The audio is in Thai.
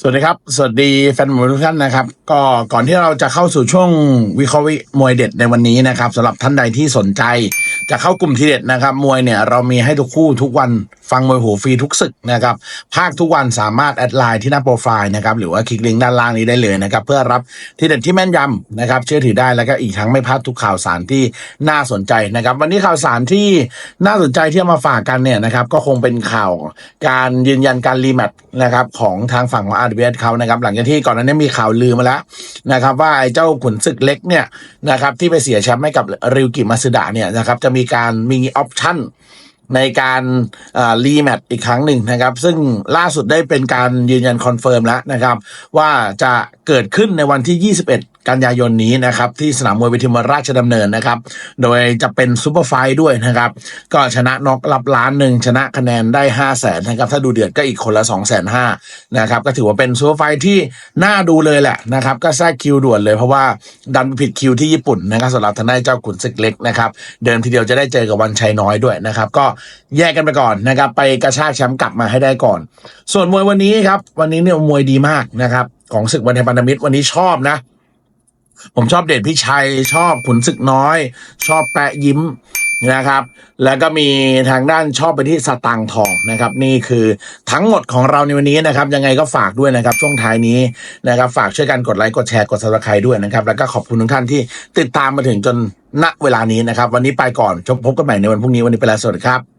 สวัสดีครับ สวัสดีแฟนมวยทุกท่านนะครับ ก็ก่อนที่เราจะเข้าสู่ช่วงวิเคราะห์มวยเด็ดในวันนี้นะครับสำหรับท่านใดที่สนใจ จะเข้ากลุ่มทีเด็ดนะครับ มวยเนี่ยเรามีให้ทุกคู่ทุกวันฟังมวยหูฟรีทุกศึกนะครับ ภาคทุกวันสามารถแอดไลน์ที่หน้าโปรไฟล์นะครับ หรือว่าคลิกลิงก์ด้านล่างนี้ได้เลยนะครับ เพื่อรับที่เด็ดที่แม่นยำนะครับ เชื่อถือได้แล้วก็อีกทั้งไม่พลาดทุกข่าวสารที่น่าสนใจนะครับ วันนี้ข่าวสารที่น่าสนใจที่เอามาฝากกันเนี่ยนะครับ ก็คงเป็นข่าวการยืนยันการรีแมตช์นะครับของทางฝั่งของ r อ s เขานะครับ หลังจากที่ก่อนหน้านี้มีข่าวลือมาแล้วนะครับ ว่าไอ้เจ้าขุนศึกเล็กเนี่ยนะครับที่ไปเสียแชมป์ให้กับริวกิมาซึดะเนี่ยนะครับจะมีการมีออปชั่น ในการรีแมตช์อีกครั้งหนึ่งนะครับ ซึ่งล่าสุดได้เป็นการยืนยันคอนเฟิร์มแล้วนะครับ ว่าจะ เกิดขึ้นในวันที่ 21 กันยายนนี้นะครับ ที่สนามมวยวิทิมราชดำเนินนะครับ โดยจะเป็นซูเปอร์ไฟด้วยนะครับ ก็ชนะน็อกรับล้านหนึ่งชนะคะแนนได้ 5 0 0แสนนะครับ ถ้าดูเดือดก็อีกคนละ 2 5 0 0 0นะครับ ก็ถือว่าเป็นซูเปอร์ไฟที่น่าดูเลยแหละนะครับ ก็แทรกคิวด่วนเลยเพราะว่าดันผิดคิวที่ญี่ปุ่นนะครับสำหรับทางด้านเจ้าขุนศึกเล็กนะครับ เดิมทีเดียวจะได้เจอกับวันชัยน้อยด้วยนะครับ ก็แยกกันไปก่อนนะครับ ไปกระชากแชมป์กลับมาให้ได้ก่อน ส่วนมวยวันนี้ครับวันนี้เนี่ยมวยดีมากนะครับ ของศึกวันไทยพันธมิตรวันนี้ชอบนะ ผมชอบเดชพี่ชัย ชอบขุนศึกน้อย ชอบแปะยิ้มนะครับ แล้วก็มีทางด้านชอบไปที่สตางทองนะครับ นี่คือทั้งหมดของเราในวันนี้นะครับ ยังไงก็ฝากด้วยนะครับ ช่วงท้ายนี้นะครับ ฝากช่วยกันกดไลค์กดแชร์กดซับสไครต์ด้วยนะครับ แล้วก็ขอบคุณทุกท่านที่ติดตามมาถึงจนณเวลานี้นะครับ วันนี้ไปก่อนพบกันใหม่ในวันพรุ่งนี้วันนี้ไปแล้วสวัสดีครับ